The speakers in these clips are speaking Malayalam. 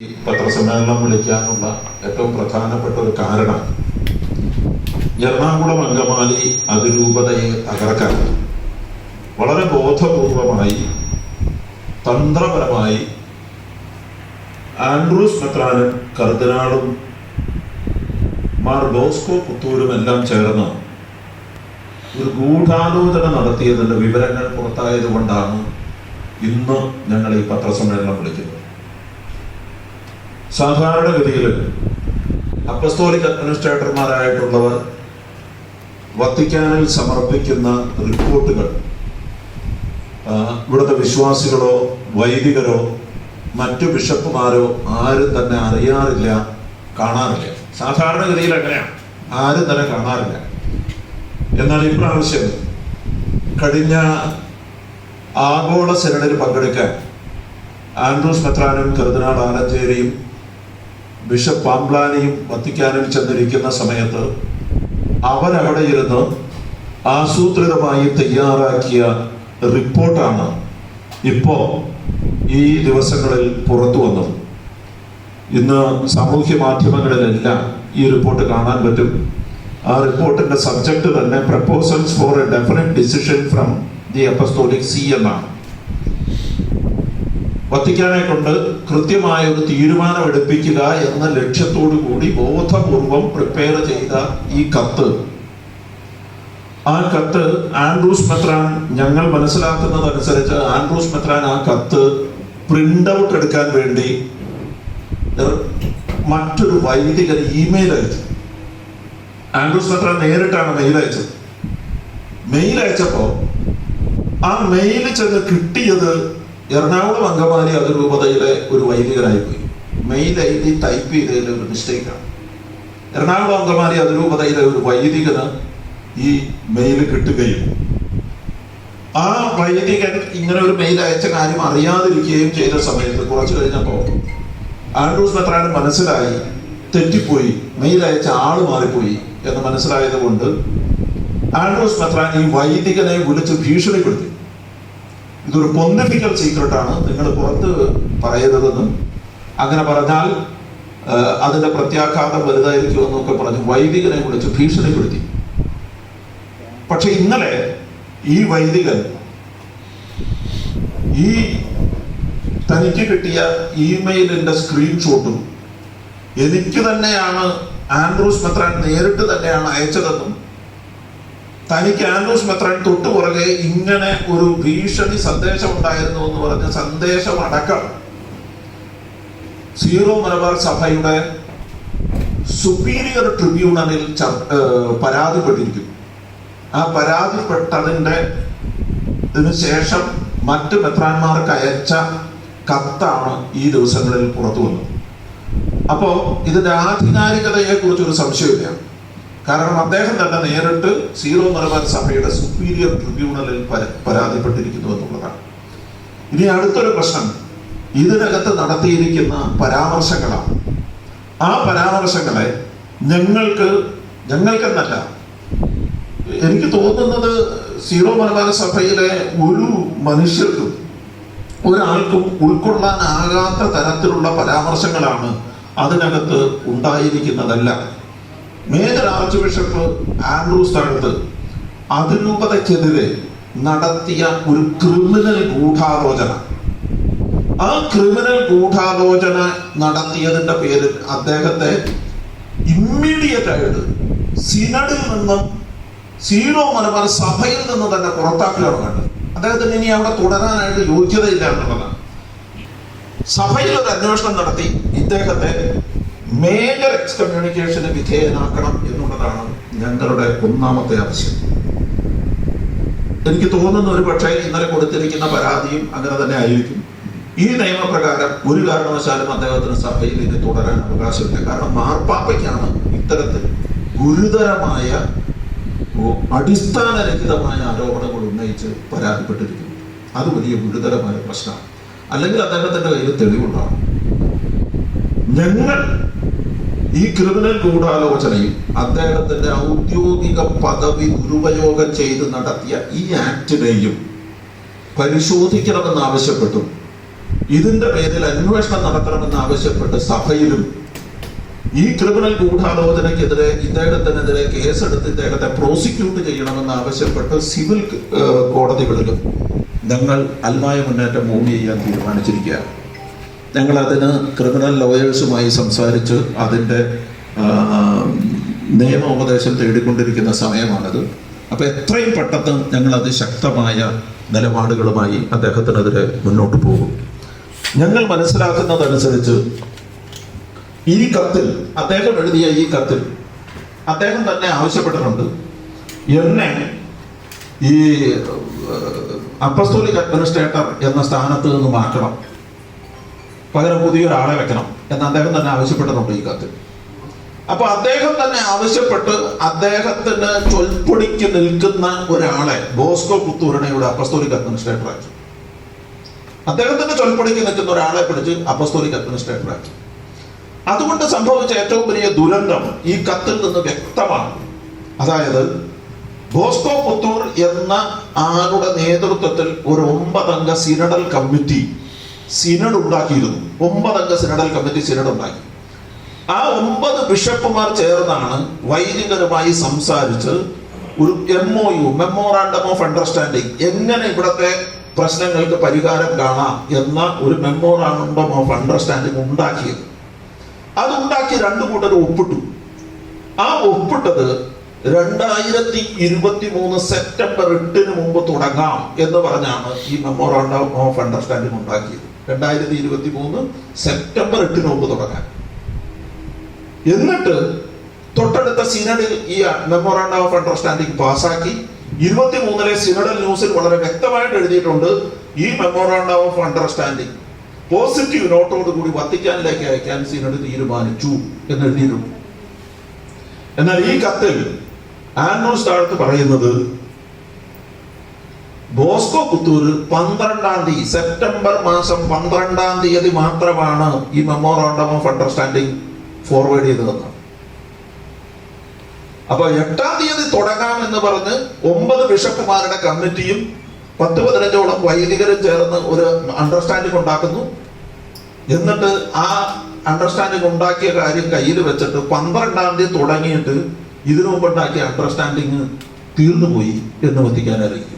ഈ പത്രസമ്മേളനം വിളിക്കാനുള്ള ഏറ്റവും പ്രധാനപ്പെട്ട ഒരു കാരണം എറണാകുളം അങ്കമാലി അതിരൂപതയെ തകർക്കാൻ വളരെ ബോധപൂർവമായി തന്ത്രപരമായി ആൻഡ്രൂസ് മെത്രാനും കർദിനാളും മാർ ബോസ്കോ പുത്തൂരും എല്ലാം ചേർന്ന് ഒരു ഗൂഢാലോചന നടത്തിയതിന്റെ വിവരങ്ങൾ പുറത്തായത് കൊണ്ടാണ് ഇന്ന് ഞങ്ങൾ ഈ പത്രസമ്മേളനം വിളിക്കുന്നത്. സാധാരണഗതിയിൽ അപ്പസ്തോലിക് അഡ്മിനിസ്ട്രേറ്റർമാരായിട്ടുള്ളവർ വത്തിക്കാനിൽ സമർപ്പിക്കുന്ന റിപ്പോർട്ടുകൾ ഇവിടുത്തെ വിശ്വാസികളോ വൈദികരോ മറ്റു ബിഷപ്പുമാരോ ആരും തന്നെ അറിയാറില്ല കാണാറില്ല. സാധാരണഗതിയിൽ എങ്ങനെയാണ് ആരും തന്നെ കാണാറില്ല. എന്നാൽ ഇപ്രാവശ്യം കഴിഞ്ഞ ആഗോള സെനഡിൽ പങ്കെടുക്കാൻ ആൻഡ്രൂസ് മെത്രാനും കരുതനാട് ആലഞ്ചേരിയും ബിഷപ്പ് പാംബ്ലാനിയും വത്തിക്കാനിൽ ചെന്നിരിക്കുന്ന സമയത്ത് അവരവിടെ ഇരുന്ന് ആസൂത്രിതമായി തയ്യാറാക്കിയ റിപ്പോർട്ടാണ് ഇപ്പോ ഈ ദിവസങ്ങളിൽ പുറത്തു വന്നത്. ഇന്ന് സാമൂഹ്യ മാധ്യമങ്ങളിലെല്ലാം ഈ റിപ്പോർട്ട് കാണാൻ പറ്റും. ആ റിപ്പോർട്ടിന്റെ സബ്ജക്ട് തന്നെ proposals for a definite decision from the apostolic see എന്നാണ് വത്തിക്കാനെ കൊണ്ട് കൃത്യമായ ഒരു തീരുമാനം എടുപ്പിക്കുക എന്ന ലക്ഷ്യത്തോടു കൂടി ബോധപൂർവം പ്രിപ്പയർ ചെയ്ത ഈ കത്ത്. ആ കത്ത് ആൻഡ്രൂസ് മെത്രാൻ ഞങ്ങൾ മനസ്സിലാക്കുന്നതനുസരിച്ച് ആൻഡ്രൂസ് മെത്രാൻ ആ കത്ത് പ്രിന്റ് ഔട്ട് എടുക്കാൻ വേണ്ടി മറ്റൊരു വൈദികൻ ഇമെയിൽ അയച്ചു. ആൻഡ്രൂസ് മെത്രാൻ നേരിട്ടാണ് മെയിൽ അയച്ചത്. മെയിൽ അയച്ചപ്പോ ആ മെയിൽ ചെന്ന് കിട്ടിയത് എറണാകുളം അങ്കമാലി അതിരൂപതയിലെ ഒരു വൈദികനായി പോയി മെയിൽ എഴുതി ടൈപ്പ് ചെയ്തതിൽ ഒരു മിസ്റ്റേക്കാണ് എറണാകുളം അങ്കമാലി അതിരൂപതയിലെ ഒരു വൈദികന് ഈ മെയിൽ കിട്ടുകയും ആ വൈദികൻ ഇങ്ങനെ ഒരു മെയിൽ അയച്ച കാര്യം അറിയാതിരിക്കുകയും ചെയ്ത സമയത്ത് കുറച്ച് കഴിഞ്ഞപ്പോൾ ആൻഡ്രൂസ് മെത്രാൻ മനസ്സിലായി തെറ്റിപ്പോയി മെയിൽ അയച്ച ആൾ മാറിപ്പോയി എന്ന് മനസ്സിലായത് കൊണ്ട് ആൻഡ്രൂസ് മെത്രാൻ ഈ വൈദികനെ വിളിച്ച് ഭീഷണിപ്പെടുത്തി. ഇതൊരു പൊന്നപ്പിക്കൽ സീക്രട്ടാണ് നിങ്ങൾ പുറത്ത് പറയരുതെന്നും അങ്ങനെ പറഞ്ഞാൽ അതിന്റെ പ്രത്യാഘാതം വലുതായിരിക്കും എന്നൊക്കെ പറഞ്ഞ് വൈദികനെ വിളിച്ച് ഭീഷണിപ്പെടുത്തി. പക്ഷെ ഇന്നലെ ഈ വൈദികൻ ഈ തനിക്ക് കിട്ടിയ ഇമെയിലിന്റെ സ്ക്രീൻഷോട്ടും എനിക്ക് തന്നെയാണ് ആൻഡ്രൂസ് മെത്രാൻ നേരിട്ട് തന്നെയാണ് അയച്ചതെന്നും തനിക്ക് ആൻഡ്രൂസ് മെത്രാൻ തൊട്ടു പുറകെ ഇങ്ങനെ ഒരു ഭീഷണി സന്ദേശം ഉണ്ടായിരുന്നു എന്ന് പറഞ്ഞ സന്ദേശം അടക്കം സീറോ മലബാർ സഭയുടെ സുപ്പീരിയർ ട്രിബ്യൂണലിൽ പരാതിപ്പെട്ടിരിക്കുന്നു. ആ പരാതിപ്പെട്ടതിന്റെ ഇതിനു ശേഷം മറ്റ് മെത്രാന്മാർക്ക് അയച്ച കത്താണ് ഈ ദിവസങ്ങളിൽ പുറത്തു വന്നത് അപ്പോ ഇതിന്റെ ആധികാരികതയെ കുറിച്ച് ഒരു സംശയമില്ല കാരണം അദ്ദേഹം തന്നെ നേരിട്ട് സീറോ മലബാർ സഭയുടെ സുപ്പീരിയർ ട്രിബ്യൂണലിൽ പര- പരാതിപ്പെട്ടിരിക്കുന്നു എന്നുള്ളതാണ്. ഇനി അടുത്തൊരു പ്രശ്നം. ഇതിനകത്ത് നടത്തിയിരിക്കുന്ന പരാമർശങ്ങളാണ്. ആ പരാമർശങ്ങളെ ഞങ്ങൾക്ക് ഞങ്ങൾക്കെന്നല്ല എനിക്ക് തോന്നുന്നത് സീറോ മലബാർ സഭയിലെ ഒരു മനുഷ്യർക്കും ഒരാൾക്കും ഉൾക്കൊള്ളാനാകാത്ത തരത്തിലുള്ള പരാമർശങ്ങളാണ് അതിനകത്ത് ഉണ്ടായിരിക്കുന്നതല്ല. മേജർ ആർച്ച് ബിഷപ്പ് ആൻഡ്രൂ സ്ഥലത്ത് അതിരൂപതയ്ക്കെതിരെ നടത്തിയ ഒരു ക്രിമിനൽ ഗൂഢാലോചന. ആ ക്രിമിനൽ ഗൂഢാലോചന നടത്തിയതിന്റെ പേരിൽ അദ്ദേഹത്തെ ഇമ്മീഡിയറ്റ് ആയിട്ട് സിനഡിൽ നിന്നും സീറോ മലബാർ സഭയിൽ നിന്ന് തന്നെ പുറത്താക്കി വേണ്ടത് അദ്ദേഹത്തിന് ഇനി അവിടെ തുടരാനായിട്ട് യോഗ്യതയില്ല എന്നുള്ളതാണ്. സഭയിൽ ഒരു അന്വേഷണം നടത്തി. ഇദ്ദേഹത്തെ മേജർ എക്സ്കമ്മ്യൂണിക്കേഷന് വിധേയനാക്കണം എന്നുള്ളതാണ് ഞങ്ങളുടെ ഒന്നാമത്തെ ആവശ്യം. എനിക്ക് തോന്നുന്ന ഒരു പക്ഷേ ഇന്നലെ കൊടുത്തിരിക്കുന്ന പരാതിയും അങ്ങനെ തന്നെ ആയിരിക്കും. ഈ നിയമപ്രകാരം ഒരു കാരണവശാലും അദ്ദേഹത്തിന് സഭയിൽ ഇനി തുടരാൻ അവകാശമില്ല. കാരണം മാർപ്പാപ്പയ്ക്കാണ് ഇത്തരത്തിൽ ഗുരുതരമായ അടിസ്ഥാനരഹിതമായ ആരോപണങ്ങൾ ഉന്നയിച്ച് പരാതിപ്പെട്ടിരിക്കുന്നു അത് വലിയ ഗുരുതരമായ പ്രശ്നമാണ്. അല്ലെങ്കിൽ അദ്ദേഹത്തിന്റെ കയ്യിൽ തെളിവുണ്ടാവും. ഞങ്ങൾ ഈ ക്രിമിനൽ ഗൂഢാലോചനയും അദ്ദേഹത്തിന്റെ ഔദ്യോഗിക പദവി ദുരുപയോഗം ചെയ്ത് നടത്തിയ ഈ ആക്ടിനെയും പരിശോധിക്കണമെന്ന് ആവശ്യപ്പെട്ടു. ഇതിന്റെ പേരിൽ അന്വേഷണം നടത്തണമെന്ന് ആവശ്യപ്പെട്ട് സഭയിലും ഈ ക്രിമിനൽ ഗൂഢാലോചനയ്ക്കെതിരെ ഇദ്ദേഹത്തിനെതിരെ കേസെടുത്ത് ഇദ്ദേഹത്തെ പ്രോസിക്യൂട്ട് ചെയ്യണമെന്ന് ആവശ്യപ്പെട്ട് സിവിൽ കോടതികളിലും ഞങ്ങൾ അൽമായ മുന്നേറ്റം മൂവ് ചെയ്യാൻ തീരുമാനിച്ചിരിക്കുകയാണ്. ഞങ്ങൾ അതിന് ക്രിമിനൽ ലോയേഴ്സുമായി സംസാരിച്ച് അതിന്റെ നിയമ നിയമോപദേശം തേടിക്കൊണ്ടിരിക്കുന്ന സമയമാണിത്. അപ്പോൾ എത്രയും പെട്ടെന്ന് ഞങ്ങൾ അതിശക്തമായ നിലപാടുകളുമായി അദ്ദേഹത്തിനെതിരെ മുന്നോട്ട് പോകും. ഞങ്ങൾ മനസ്സിലാക്കുന്നതനുസരിച്ച് ഈ കത്തിൽ അദ്ദേഹം എഴുതിയ ഈ കത്തിൽ അദ്ദേഹം തന്നെ ആവശ്യപ്പെട്ടിട്ടുണ്ട്. എന്നെ ഈ അപ്പസ്തോലിക് അഡ്മിനിസ്ട്രേറ്റർ എന്ന സ്ഥാനത്ത് നിന്ന് മാറ്റണം. പകരം പുതിയൊരാളെ വെക്കണം എന്ന് അദ്ദേഹം തന്നെ ആവശ്യപ്പെട്ടിട്ടുണ്ട് ഈ കത്തിൽ അപ്പൊ അദ്ദേഹം തന്നെ ആവശ്യപ്പെട്ട് അദ്ദേഹത്തിന് ചൊൽപ്പൊടിക്ക് നിൽക്കുന്ന ഒരാളെ ബോസ്കോ പുത്തൂരണയുടെ അപ്പസ്തോലിക് അഡ്മിനിസ്ട്രേറ്റർ ആക്കി. അദ്ദേഹത്തിന്റെ ചൊൽപ്പൊടിക്ക് നിൽക്കുന്ന ഒരാളെ പിടിച്ച് അപ്പസ്തോലിക് അഡ്മിനിസ്ട്രേറ്റർ ആക്കി. അതുകൊണ്ട് സംഭവിച്ച ഏറ്റവും വലിയ ദുരന്തം ഈ കത്തിൽ നിന്ന് വ്യക്തമാണ്. അതായത് ബോസ്കോ പുത്തൂർ എന്ന ആളുടെ നേതൃത്വത്തിൽ ഒരു ഒമ്പതംഗ സിനഡൽ കമ്മിറ്റി സിനഡ് ഉണ്ടാക്കിയിരുന്നു. ഒമ്പതംഗ സിനഡൽ കമ്മിറ്റി സിനഡ് ഉണ്ടാക്കി. ആ ഒമ്പത് ബിഷപ്പുമാർ ചേർന്നാണ് വൈദികരുമായി സംസാരിച്ച് ഒരു M O U memorandum of understanding എങ്ങനെ ഇവിടത്തെ പ്രശ്നങ്ങൾക്ക് പരിഹാരം കാണാം എന്ന ഒരു മെമ്മോറാണ്ടം ഓഫ് അണ്ടർസ്റ്റാൻഡിങ് ഉണ്ടാക്കിയത്. അത് ഉണ്ടാക്കി രണ്ടു കൂട്ടർ ഒപ്പിട്ടു. ആ ഒപ്പിട്ടത് രണ്ടായിരത്തി ഇരുപത്തി മൂന്ന് സെപ്റ്റംബർ എട്ടിന് മുമ്പ് തുടങ്ങാം എന്ന് പറഞ്ഞാണ് ഈ മെമ്മോറാണ്ടം ഓഫ് അണ്ടർസ്റ്റാൻഡിങ് ഉണ്ടാക്കിയത്. രണ്ടായിരത്തി ഇരുപത്തി മൂന്ന് സെപ്റ്റംബർ എട്ടിന് മുമ്പ് തുടങ്ങാൻ. എന്നിട്ട് തൊട്ടടുത്ത സിനഡിൽ ഈ മെമ്മോറാണ്ടം ഓഫ് അണ്ടർസ്റ്റാൻഡിംഗ് പാസാക്കി. ഇരുപത്തി മൂന്നിലെ സിനഡൽ ന്യൂസിൽ വളരെ വ്യക്തമായിട്ട് എഴുതിയിട്ടുണ്ട് ഈ മെമ്മോറാണ്ടം ഓഫ് അണ്ടർസ്റ്റാൻഡിംഗ് പോസിറ്റീവ് നോട്ടോട് കൂടി വത്തിക്കാനിലേക്ക് അയക്കാൻ സിനഡ് തീരുമാനിച്ചു എന്ന് എഴുതിയിട്ടുണ്ട് എന്നാൽ ഈ കത്തിൽ ആൻഡ്രൂസ് താഴത്ത് പറയുന്നത് ബോസ്കോ പുത്തൂര് പന്ത്രണ്ടാം തീയതി സെപ്റ്റംബർ മാസം പന്ത്രണ്ടാം തീയതി മാത്രമാണ് ഈ മെമ്മോറാണ്ടം ഓഫ് അണ്ടർസ്റ്റാൻഡിംഗ് ഫോർവേഡ് ചെയ്തതെന്ന്. അപ്പൊ എട്ടാം തീയതി തുടങ്ങാം എന്ന് പറഞ്ഞ് ഒമ്പത് ബിഷപ്പുമാരുടെ കമ്മിറ്റിയും പത്ത് പതിനഞ്ചോളം വൈദികരും ചേർന്ന് ഒരു അണ്ടർസ്റ്റാൻഡിംഗ് ഉണ്ടാക്കുന്നു. എന്നിട്ട് ആ അണ്ടർസ്റ്റാൻഡിംഗ് ഉണ്ടാക്കിയ കാര്യം കയ്യിൽ വെച്ചിട്ട് പന്ത്രണ്ടാം തീയതി തുടങ്ങിയിട്ട് ഇതിനു മുമ്പ് ഉണ്ടാക്കിയ അണ്ടർസ്റ്റാൻഡിങ് തീർന്നുപോയി എന്ന് അറിയിക്കും.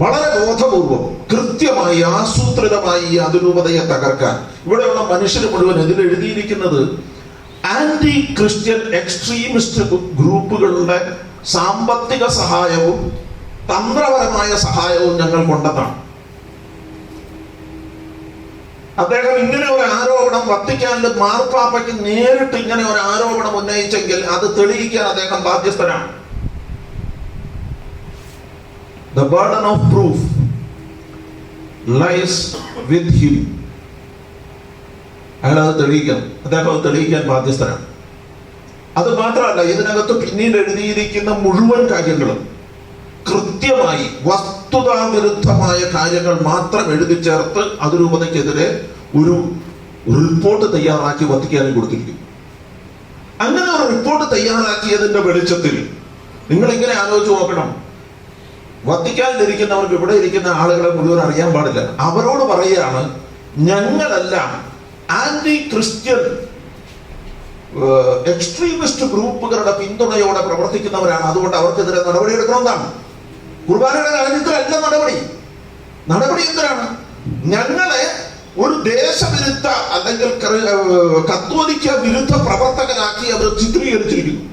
വളരെ ബോധപൂർവം കൃത്യമായി ആസൂത്രിതമായി അതിരൂപതയെ തകർക്കാൻ. ഇവിടെയുള്ള മനുഷ്യർ മുഴുവൻ ഇതിൽ എഴുതിയിരിക്കുന്നത്? ആന്റി ക്രിസ്ത്യൻ എക്സ്ട്രീമിസ്റ്റ് ഗ്രൂപ്പുകളുടെ സാമ്പത്തിക സഹായവും തന്ത്രപരമായ സഹായവും ഞങ്ങൾ കൊണ്ടതാണ് അദ്ദേഹം ഇങ്ങനെ ഒരു ആരോപണം വത്തിക്കാനിൽ മാർപ്പാപ്പയ്ക്ക് നേരിട്ട് ഇങ്ങനെ ഒരു ആരോപണം ഉന്നയിച്ചെങ്കിൽ അത് തെളിയിക്കാൻ അദ്ദേഹം ബാധ്യസ്ഥനാണ്. The burden of proof lies with him അയാൾ അത് തെളിയിക്കണം അദ്ദേഹം അത് തെളിയിക്കാൻ ബാധ്യസ്ഥനാണ്. അത് മാത്രമല്ല ഇതിനകത്ത് പിന്നീട് എഴുതിയിരിക്കുന്ന മുഴുവൻ കാര്യങ്ങളും കൃത്യമായി വസ്തുതാവിരുദ്ധമായ കാര്യങ്ങൾ മാത്രം എഴുതി ചേർത്ത് അതിരൂപതയ്ക്കെതിരെ ഒരു റിപ്പോർട്ട് തയ്യാറാക്കി വത്തിക്കാനും കൊടുത്തിരിക്കും അങ്ങനെ ഒരു റിപ്പോർട്ട് തയ്യാറാക്കിയതിന്റെ വെളിച്ചത്തിൽ നിങ്ങൾ ഇങ്ങനെ ആലോചിച്ച് നോക്കണം? വത്തിക്കാനിലിരിക്കുന്നവർക്ക് ഇവിടെ ഇരിക്കുന്ന ആളുകളെ മുഴുവൻ അറിയാൻ പാടില്ല. അവരോട് പറയുകയാണ് ഞങ്ങളെല്ലാം ആന്റി ക്രിസ്ത്യൻ എക്സ്ട്രീമിസ്റ്റ് ഗ്രൂപ്പുകളുടെ പിന്തുണയോടെ പ്രവർത്തിക്കുന്നവരാണ്. അതുകൊണ്ട് അവർക്കെതിരെ നടപടിയെടുക്കണമെന്നാണ്. കുർബാനയുടെ കാര്യത്തിലല്ല നടപടി. നടപടി എന്തിനാണ്? ഞങ്ങളെ ഒരു ദേശവിരുദ്ധ അല്ലെങ്കിൽ കത്തോലിക്ക വിരുദ്ധ പ്രവർത്തകനാക്കി അവർ ചിത്രീകരിച്ചിരിക്കുന്നു.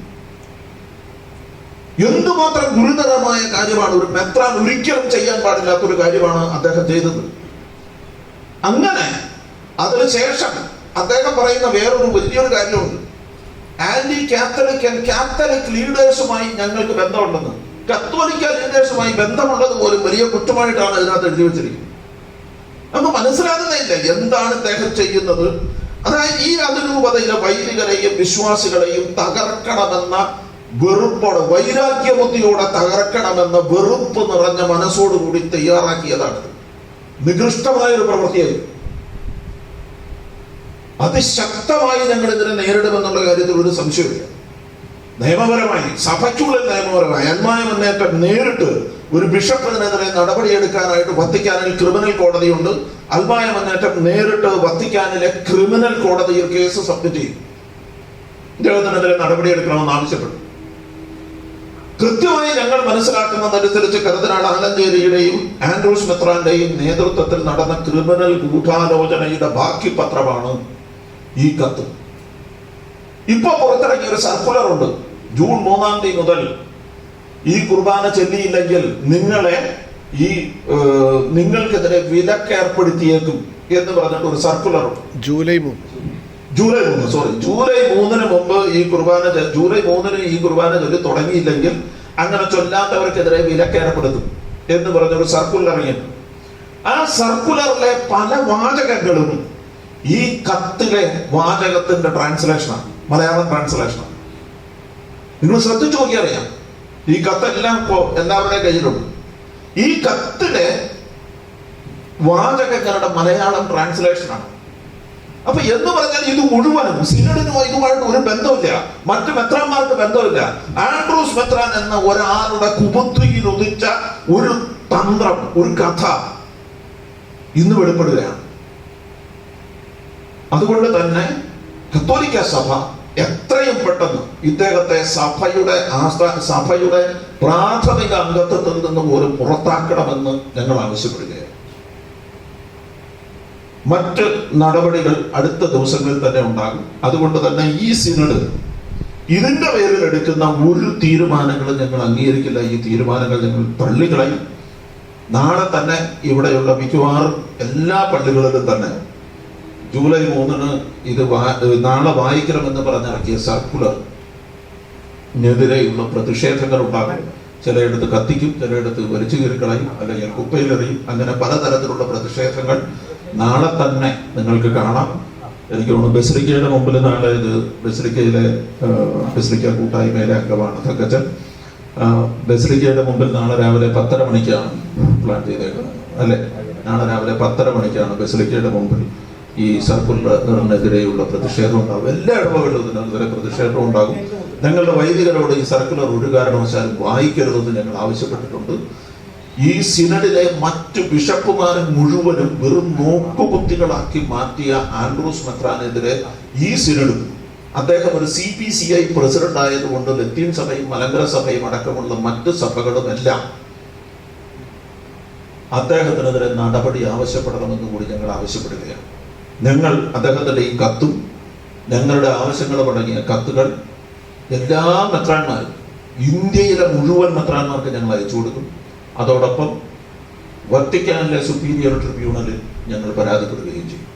എന്തുമാത്രം ഗുരുതരമായ കാര്യമാണ് ഒരു മെത്രാൻ ഒരിക്കലും ചെയ്യാൻ പാടില്ലാത്ത ഒരു കാര്യമാണ് അദ്ദേഹം ചെയ്തത്. അങ്ങനെ അതിനുശേഷം അദ്ദേഹം പറയുന്ന വേറൊരു വലിയൊരു കാര്യമുണ്ട്. ആന്റി കാത്തലിക് ആൻഡ് കാത്തലിക് ലീഡേഴ്സുമായി ഞങ്ങൾക്ക് ബന്ധമുണ്ടെന്ന്. കത്തോലിക്ക ലീഡേഴ്സുമായി ബന്ധമുള്ളത് പോലും വലിയ കുറ്റമായിട്ടാണ് ഇതിനകത്ത് എഴുതി വെച്ചിരിക്കുന്നത്. നമുക്ക് മനസ്സിലാകുന്നില്ല എന്താണ് അദ്ദേഹം ചെയ്യുന്നത്. അതായത് ഈ അതിരൂപതയിലെ വൈദികരെയും വിശ്വാസികളെയും തകർക്കണമെന്ന വെറുപ്പോടെ വൈരാഗ്യ ബുദ്ധിയോടെ തകർക്കണമെന്ന വെറുപ്പ് നിറഞ്ഞ മനസ്സോടുകൂടി തയ്യാറാക്കിയതാണ്. നികൃഷ്ടമായ ഒരു പ്രവൃത്തിയായിരുന്നു. അതിശക്തമായി ഞങ്ങൾ ഇതിനെ നേരിടുമെന്നുള്ള കാര്യത്തിൽ ഒരു സംശയമില്ല നിയമപരമായി സഭയ്ക്കുള്ളിൽ നിയമപരമായി അന്മായ മുന്നേറ്റം നേരിട്ട് ഒരു ബിഷപ്പിനെതിരെ നടപടിയെടുക്കാനായിട്ട് വത്തിക്കാനിൽ ക്രിമിനൽ കോടതിയുണ്ട്. അൽമായ മുന്നേറ്റം നേരിട്ട് വത്തിക്കാനിലെ ക്രിമിനൽ കോടതിയിൽ കേസ് സബ്മിറ്റ് ചെയ്യും. ഇദ്ദേഹത്തിനെതിരെ നടപടിയെടുക്കണമെന്ന് ആവശ്യപ്പെട്ടു. കൃത്യമായി ഞങ്ങൾ മനസ്സിലാക്കുന്നതനുസരിച്ച് കരുതനാൾ ആലഞ്ചേരിയുടെയും ആൻഡ്രൂസ് മെത്രാന്റെയും നേതൃത്വത്തിൽ നടന്ന ക്രിമിനൽ ഗൂഢാലോചനയുടെ ബാക്കി പത്രമാണ് ഈ കത്ത്. ഇപ്പൊ പുറത്തിറങ്ങിയ ഒരു സർക്കുലർ ഉണ്ട്. ജൂൺ മൂന്നാം തീയതി മുതൽ ഈ കുർബാന ചെല്ലിയില്ലെങ്കിൽ നിങ്ങളെ ഈ നിങ്ങൾക്കെതിരെ വിലക്ക് ഏർപ്പെടുത്തിയേക്കും എന്ന് പറഞ്ഞിട്ട് ഒരു സർക്കുലർ ജൂലൈ മൂന്ന്. ജൂലൈ മൂന്ന് സോറി ജൂലൈ മൂന്നിന് മുമ്പ് ഈ കുർബാന ജൂലൈ മൂന്നിന് ഈ കുർബാന ചൊല്ലി തുടങ്ങിയില്ലെങ്കിൽ അങ്ങനെ ചൊല്ലാത്തവർക്കെതിരെ വിലക്കേർപ്പെടുത്തും എന്ന് പറഞ്ഞൊരു സർക്കുലർ ഇറങ്ങി ആ സർക്കുലറിലെ പല വാചകങ്ങളും ഈ കത്തിലെ വാചകത്തിന്റെ ട്രാൻസ്ലേഷനാണ് മലയാളം ട്രാൻസ്ലേഷനാണ് നിങ്ങൾ ശ്രദ്ധിച്ചു നോക്കിയറിയാം. ഈ കത്തെല്ലാം ഇപ്പോ എല്ലാവരുടെയും കയ്യിലുണ്ട്. ഈ കത്തിലെ വാചകങ്ങളുടെ മലയാളം ട്രാൻസ്ലേഷനാണ് അപ്പൊ എന്ന് പറഞ്ഞാൽ ഇത് മുഴുവനും സിനഡിനും ഇതുമായിട്ട് ഒരു ബന്ധമില്ല മറ്റ് മെത്രാന്മാർക്ക് ബന്ധമില്ല ആൻഡ്രൂസ് മെത്രാൻ എന്ന ഒരാളുടെ കുബുദ്ധിയിൽ ഉദിച്ച ഒരു തന്ത്രം ഒരു കഥ ഇന്ന് വെളിപ്പെടുകയാണ്. അതുകൊണ്ട് തന്നെ കത്തോലിക്ക സഭ എത്രയും പെട്ടെന്ന് ഇദ്ദേഹത്തെ സഭയുടെ സഭയുടെ പ്രാഥമിക അംഗത്വത്തിൽ നിന്ന് പോലും പുറത്താക്കണമെന്ന് ഞങ്ങൾ ആവശ്യപ്പെടുകയാണ്. മറ്റ് നടപടികൾ അടുത്ത ദിവസങ്ങളിൽ തന്നെ ഉണ്ടാകും. അതുകൊണ്ട് തന്നെ ഈ സിനഡ് ഇതിന്റെ പേരിൽ എടുക്കുന്ന ഒരു തീരുമാനങ്ങളും ഞങ്ങൾ അംഗീകരിക്കില്ല. ഈ തീരുമാനങ്ങൾ ഞങ്ങൾ പള്ളികളായി നാളെ തന്നെ ഇവിടെയുള്ള മിക്കവാറും എല്ലാ പള്ളികളിലും തന്നെ ജൂലൈ മൂന്നിന് ഇത് നാളെ വായിക്കണമെന്ന് പറഞ്ഞിറക്കിയ സർക്കുലർ നെതിരെയുള്ള പ്രതിഷേധങ്ങൾ ഉണ്ടാകും ചിലയിടത്ത് കത്തിക്കും ചിലയിടത്ത് വലിച്ചു കീറിക്കളയും അല്ലെങ്കിൽ കുപ്പയിലെറിയും. അങ്ങനെ പലതരത്തിലുള്ള പ്രതിഷേധങ്ങൾ നാളെ തന്നെ നിങ്ങൾക്ക് കാണാം. എനിക്ക് തോന്നുന്നു ബസിലിക്കയുടെ മുമ്പിൽ നാളെ ഇത് ബസിലിക്കയിലെ ബസ്രിക്ക കൂട്ടായ്മയിലെ അംഗമാണ് തങ്കച്ചൻ. ബസ്രിക്കയുടെ മുമ്പിൽ നാളെ രാവിലെ പത്തര മണിക്കാണ് പ്ലാൻ ചെയ്തേക്കുന്നത്. അല്ലെ? നാളെ രാവിലെ പത്തര മണിക്കാണ് ബസിലിക്കയുടെ മുമ്പിൽ ഈ സർക്കുലറിനെതിരെയുള്ള പ്രതിഷേധം ഉണ്ടാകും എല്ലാ ഇടവകളിലും ഇതിനെതിരെ പ്രതിഷേധം ഉണ്ടാകും. ഞങ്ങളുടെ വൈദികരോട് ഈ സർക്കുലർ ഒരു കാരണവശാലും വായിക്കരുതെന്ന് ഞങ്ങൾ ആവശ്യപ്പെട്ടിട്ടുണ്ട്. ഈ സിനഡിലെ മറ്റ് ബിഷപ്പുമാരെ മുഴുവനും വെറും നോക്കുകുത്തികളാക്കി മാറ്റിയ ആൻഡ്രൂസ് മെത്രാനെതിരെ ഈ സിനഡും അദ്ദേഹം ഒരു C P C I president ആയതുകൊണ്ട് ലത്തീൻ സഭയും മലങ്കര സഭയും അടക്കമുള്ള മറ്റ് സഭകളും എല്ലാം അദ്ദേഹത്തിനെതിരെ നടപടി ആവശ്യപ്പെടണമെന്ന് കൂടി ഞങ്ങൾ ആവശ്യപ്പെടുകയാണ്. ഞങ്ങൾ അദ്ദേഹത്തിന്റെ ഈ കത്തും ഞങ്ങളുടെ ആവശ്യങ്ങളും അടങ്ങിയ കത്തുകൾ എല്ലാ മെത്രാന്മാരും ഇന്ത്യയിലെ മുഴുവൻ മെത്രാന്മാർക്ക് ഞങ്ങൾ അയച്ചു കൊടുക്കും. അതോടൊപ്പം വത്തിക്കാനിലെ സുപ്പീരിയർ ട്രിബ്യൂണലിൽ ഞങ്ങൾ പരാതിപ്പെടുകയും ചെയ്യും